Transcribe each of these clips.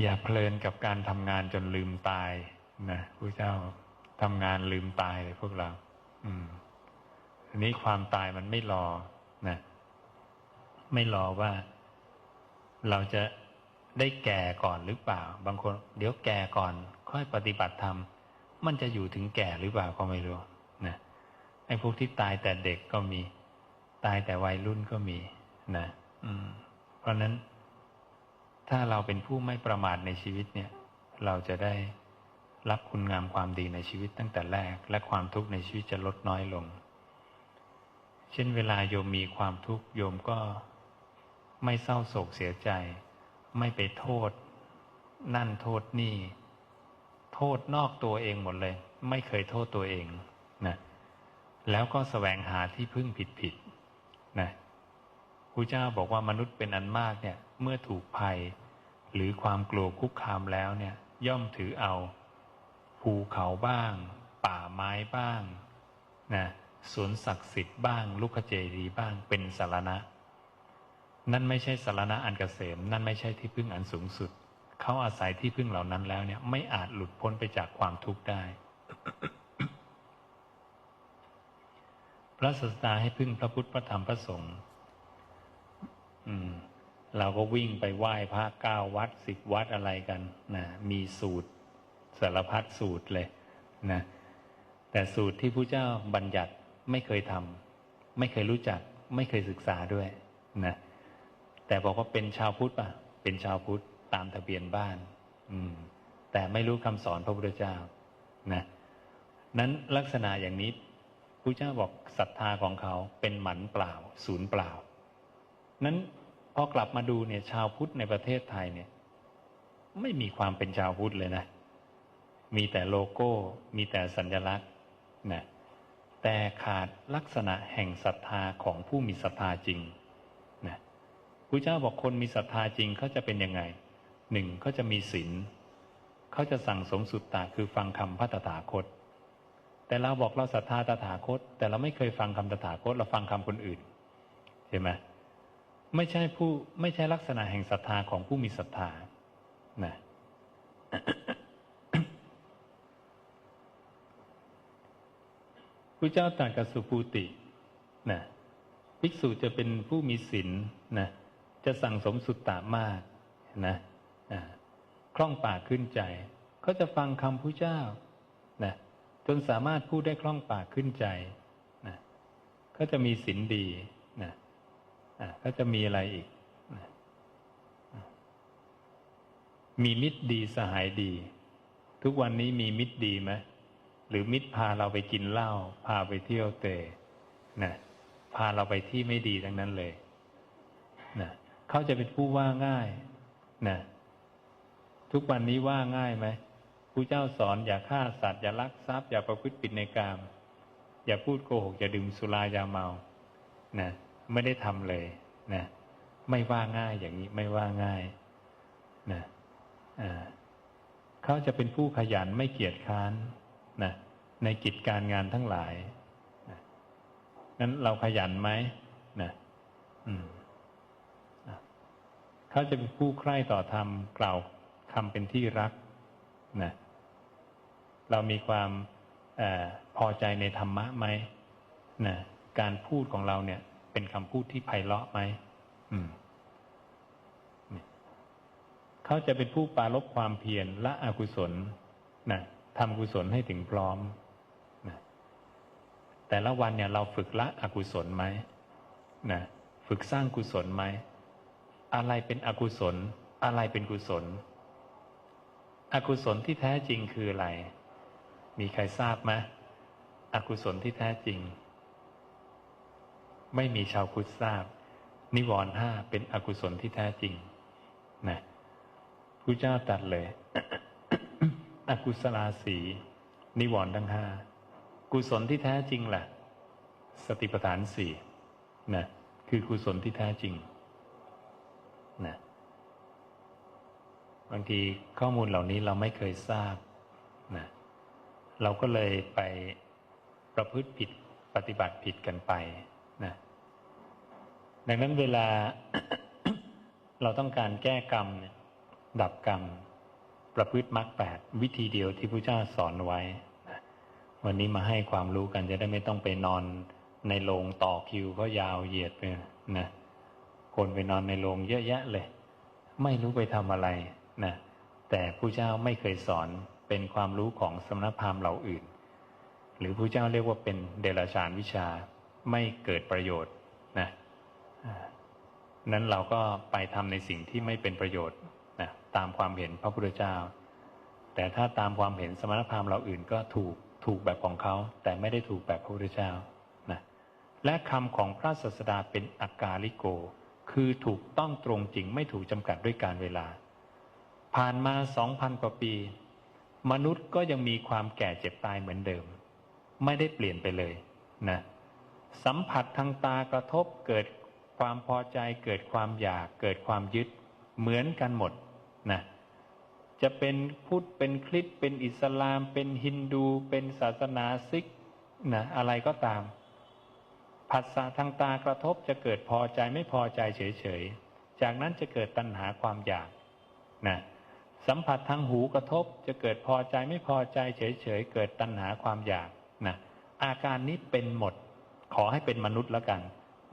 อย่าเพลินกับการทำงานจนลืมตายนะพระเจ้าทำงานลืมตายเลยพวกเรา อืมอันนี้ความตายมันไม่รอนะไม่รอว่าเราจะได้แก่ก่อนหรือเปล่า บางคน เดี๋ยวแก่ก่อน ค่อยปฏิบัติธรรมมันจะอยู่ถึงแก่หรือเปล่าก็ไม่รู้นะไอ้พวกที่ตายแต่เด็กก็มี ตายแต่วัยรุ่นก็มีนะอืม เพราะนั้น ถ้าเราเป็นผู้ไม่ประมาทในชีวิตเนี่ย เราจะได้รับคุณงามความดีในชีวิตตั้งแต่แรก และความทุกข์ในชีวิตจะลดน้อยลง เช่นเวลาโยมมีความทุกข์โยมก็ไม่เศร้าโศกเสียใจ ไม่ไปโทษ นั่นโทษนี่ โทษนอกตัวเองหมดเลย ไม่เคยโทษตัวเองนะแล้วก็สแสวงหาที่พึ่งผิดผิดนะครูเจ้าบอกว่ามนุษย์เป็นอันมากเนี่ย เมื่อถูกภัย หรือความกลัวคุกคามแล้วเนี่ย ย่อมถือเอา ภูเขาบ้าง ป่าไม้บ้างนะสวนศักดิ์สิทธิ์บ้างลุกเจดีบ้างเป็นสารณะ นั่นไม่ใช่สารณะอันกเกษม นั่นไม่ใช่ที่พึ่งอันสูงสุด เขาอาศัยที่พึ่งเหล่านั้นแล้วเนี่ย ไม่อาจหลุดพ้นไปจากความทุกข์ได้ พระศาสดาให้พึ่งพระพุทธพระธรรมพระสงฆ์อืม เราก็วิ่งไปไหว้พระเก้าวัดสิบวัดอะไรกันนะมีสูตรสารพัดสูตรเลยนะแต่สูตรที่พระเจ้าบัญญัติไม่เคยทำไม่เคยรู้จัก ไม่เคยศึกษาด้วยนะแต่บอกว่าเป็นชาวพุทธป่ะ เป็นชาวพุทธตามทะเบียนบ้าน อืม แต่ไม่รู้คำสอนพระพุทธเจ้านะนั้นลักษณะอย่างนี้พระเจ้าบอกศรัทธาของเขาเป็นหมันเปล่า ศูนย์เปล่า นั้น พอกลับมาดูเนี่ยชาวพุทธในประเทศไทยเนี่ย ไม่มีความเป็นชาวพุทธเลยนะ มีแต่โลโก้ มีแต่สัญลักษณ์นะแต่ขาดลักษณะแห่งศรัทธาของผู้มีศรัทธาจริงนะพระเจ้าบอกคนมีศรัทธาจริงเขาจะเป็นยังไงหนึ่งเขาจะมีศีลเขาจะสั่งสมสุตตะคือฟังคำพระตถาคต แต่เราบอกเราศรัทธาตถาคต แต่เราไม่เคยฟังคำตถาคต เราฟังคำคนอื่นใช่ไหม ไม่ใช่ผู้ไม่ใช่ลักษณะแห่งศรัทธาของผู้มีศรัทธานะพระเจ้าตรัสกับสุภูตินะภิกษุจะเป็นผู้มีศีลนะจะสั่งสมสุตตามากนะนะคล่องปากขึ้นใจ เขาจะฟังคำพระเจ้านะจนสามารถพูดได้คล่องปากขึ้นใจนะก็จะมีศีลดี ก็จะมีอะไรอีก มีมิตรดีสหายดี ทุกวันนี้มีมิตรดีไหมหรือมิตรพาเราไปกินเหล้าพาไปเที่ยวเตะนะพาเราไปที่ไม่ดีทั้งนั้นเลยนะเขาจะเป็นผู้ว่าง่ายนะทุกวันนี้ว่าง่ายไหมผู้เจ้าสอนอย่าฆ่าสัตว์อย่าลักทรัพย์อย่าประพฤติผิดในกาม อย่าพูดโกหกอย่าดื่มสุรายาเมา นะ ไม่ได้ทำเลยนะไม่ว่าง่ายอย่างนี้ไม่ว่าง่ายนะเขาจะเป็นผู้ขยันไม่เกียจค้านนะในกิจการงานทั้งหลายนะนั้นเราขยันไหมนะอืมเขาจะเป็นผู้ใคร่ต่อธรรมกล่าวคำเป็นที่รักนะเรามีความอพอใจในธรรมะไหมนะการพูดของเราเนี่ย เป็นคำพูดที่ไพเราะไหมมเขาจะเป็นผู้ปาลบความเพียรละอกุศลนะทำกุศลให้ถึงพร้อมนะแต่ละวันเนี่ยเราฝึกละอกุศลไหมนะฝึกสร้างกุศลไหม อะไรเป็นอกุศล อะไรเป็นกุศล อกุศลที่แท้จริงคืออะไร มีใครทราบไหมอกุศลที่แท้จริง ไม่มีชาวพุทธทราบ นิวรณ์ห้าเป็นอกุศลที่แท้จริงนะพระเจ้าตัดเลย อกุศลาสี นิวรณ์ทั้งห้ากุศลที่แท้จริงแหละสติปัฏฐานสี่นะคือกุศลที่แท้จริงนะบางทีข้อมูลเหล่านี้เราไม่เคยทราบนะเราก็เลยไปประพฤติผิดปฏิบัติผิดกันไป นะดังนั้นเวลาเราต้องการแก้กรรมเนี่ยดับกรรม ประพฤติมรรคแปดวิธีเดียวที่พระเจ้าสอนไว้นะวันนี้มาให้ความรู้กันจะได้ไม่ต้องไปนอนในโรงต่อคิวเขายาวเหยียดไปนะคนไปนอนในโรงเยอะแยะเลย ไม่รู้ไปทำอะไรนะแต่ผู้เจ้าไม่เคยสอนเป็นความรู้ของสมณพราหมณ์เหล่าอื่น หรือผู้เจ้าเรียกว่าเป็นเดรัจฉานวิชา ไม่เกิดประโยชน์นะนั้นเราก็ไปทำในสิ่งที่ไม่เป็นประโยชน์นะตามความเห็นพระพุทธเจ้า แต่ถ้าตามความเห็นสมณพราหมณ์เราอื่นก็ถูกถูกแบบของเขา แต่ไม่ได้ถูกแบบพระพุทธเจ้านะและคำของพระศาสดาเป็นอากาลิโก คือถูกต้องตรงจริงไม่ถูกจำกัดด้วยการเวลา ผ่านมาสองพันกว่าปี มนุษย์ก็ยังมีความแก่เจ็บตายเหมือนเดิม ไม่ได้เปลี่ยนไปเลยนะ สัมผัสทางตากระทบเกิดความพอใจเกิดความอยากเกิดความยึดเหมือนกันหมดนะจะเป็นพุทธเป็นคริสต์เป็นอิสลาม เป็นฮินดู เป็นศาสนาซิกนะอะไรก็ตามผัสสะทางตากระทบจะเกิดพอใจไม่พอใจเฉยๆ จากนั้นจะเกิดตัณหาความอยากนะสัมผัสทางหูกระทบจะเกิดพอใจไม่พอใจเฉยๆ เกิดตัณหาความอยากนะอาการนี้เป็นหมด ขอให้เป็นมนุษย์แล้วกัน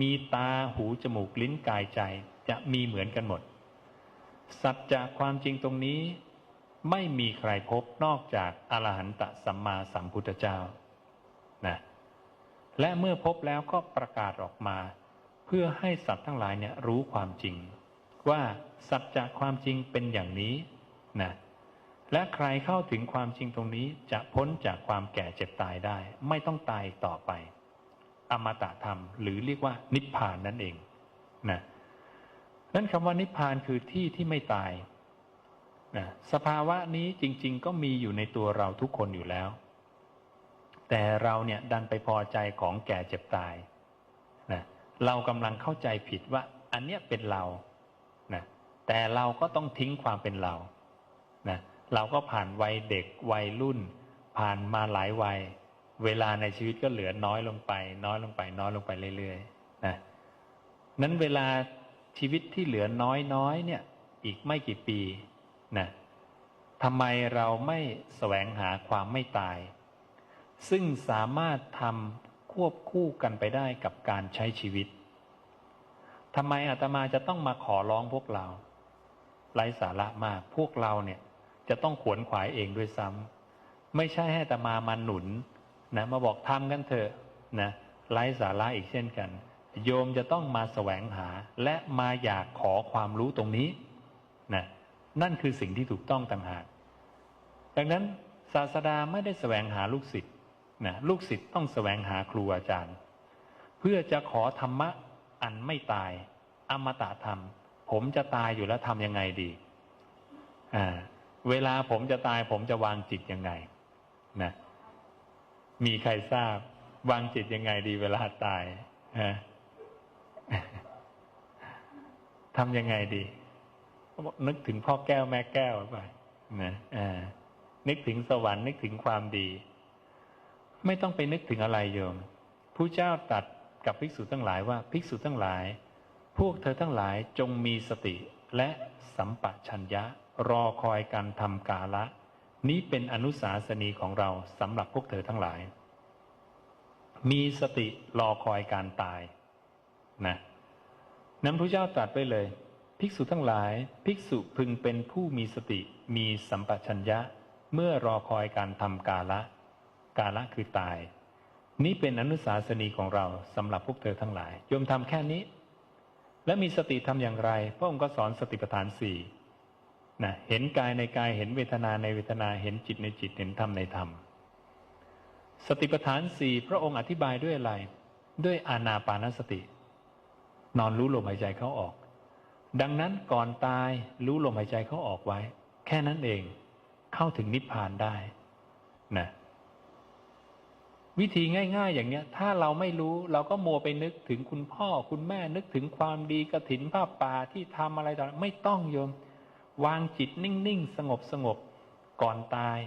มีตาหูจมูกลิ้นกายใจจะมีเหมือนกันหมด สัจจะความจริงตรงนี้ ไม่มีใครพบนอกจากอรหันตสัมมาสัมพุทธเจ้านะและเมื่อพบแล้วก็ประกาศออกมา เพื่อให้สัตว์ทั้งหลายเนี่ยรู้ความจริง ว่าสัจจะความจริงเป็นอย่างนี้นะและใครเข้าถึงความจริงตรงนี้จะพ้นจากความแก่เจ็บตายได้ ไม่ต้องตายต่อไป อมตะธรรม หรือเรียกว่านิพพานนั่นเองนะนั่นคำว่านิพพานคือที่ที่ไม่ตายนะสภาวะนี้จริง ๆ ก็มีอยู่ในตัวเราทุกคนอยู่แล้ว แต่เราเนี่ยดันไปพอใจของแก่เจ็บตายนะเรากำลังเข้าใจผิดว่า อันเนี้ยเป็นเรานะแต่เราก็ต้องทิ้งความเป็นเรานะเราก็ผ่านวัยเด็กวัยรุ่น ผ่านมาหลายวัย เวลาในชีวิตก็เหลือน้อยลงไป น้อยลงไป น้อยลงไปเรื่อยๆนะนั้นเวลาชีวิตที่เหลือน้อยน้อยเนี่ย อีกไม่กี่ปีนะทำไมเราไม่แสวงหาความไม่ตาย ซึ่งสามารถทำควบคู่กันไปได้กับการใช้ชีวิตทำไมอาตมาจะต้องมาขอร้องพวกเราไร้สาระมากพวกเราเนี่ย จะต้องขวนขวายเองด้วยซ้ำไม่ใช่ให้อาตมามาหนุน นะมาบอกทำกันเถอะนะไร้สาระอีกเช่นกัน โยมจะต้องมาแสวงหาและมาอยากขอความรู้ตรงนี้นะนั่นคือสิ่งที่ถูกต้องต่างหาก ดังนั้นศาสดาไม่ได้แสวงหาลูกศิษย์นะลูกศิษย์ต้องแสวงหาครูอาจารย์ เพื่อจะขอธรรมะอันไม่ตาย อมตะธรรม ผมจะตายอยู่แล้วทำยังไงดีอ่าเวลาผมจะตายผมจะวางจิตยังไงนะ มีใครทราบ วางจิตยังไงดีเวลาตายฮะทำยังไงดีเขาบอกนึกถึงพ่อแก้วแม่แก้วไปนะอ่านึกถึงสวรรค์นึกถึงความดี ไม่ต้องไปนึกถึงอะไรโยมผู้เจ้าตัดกับภิกษุทั้งหลายว่าภิกษุทั้งหลาย พวกเธอทั้งหลายจงมีสติและสัมปชัญญะ รอคอยการทำกาละ นี้เป็นอนุสาสนีของเราสำหรับพวกเธอทั้งหลาย มีสติรอคอยการตายนะนั้นพระเจ้าตรัสไว้เลย ภิกษุทั้งหลาย ภิกษุพึงเป็นผู้มีสติมีสัมปชัญญะ เมื่อรอคอยการทำกาละ กาละคือตาย นี้เป็นอนุสาสนีของเราสำหรับพวกเธอทั้งหลายโยมทำแค่นี้ และมีสติทำอย่างไร พระองค์ก็สอนสติปัฏฐานสี่ นะเห็นกายในกายเห็นเวทนาในเวทนาเห็นจิตในจิตเห็นธรรมในธรรม สติปัฏฐานสี่พระองค์อธิบายด้วยอะไร ด้วยอานาปานสติ นอนรู้ลมหายใจเขาออก ดังนั้นก่อนตายรู้ลมหายใจเขาออกไว้ แค่นั้นเองเข้าถึงนิพพานได้นะวิธีง่าย ๆ อย่างเนี้ย ถ้าเราไม่รู้เราก็มัวไปนึกถึงคุณพ่อคุณแม่นึกถึงความดีกระถินผ้าป่าที่ทำอะไรต่างไม่ต้องโยม วางจิตนิ่งๆ สงบสงบก่อนตาย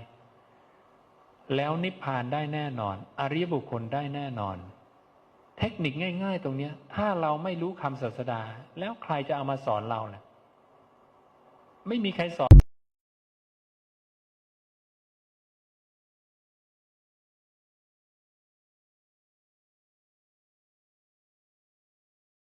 แล้วนิพพานได้แน่นอน อริยบุคคลได้แน่นอน เทคนิคง่าย ๆ ตรงนี้ถ้าเราไม่รู้คำศาสดา แล้วใครจะเอามาสอนเราล่ะ ไม่มีใครสอน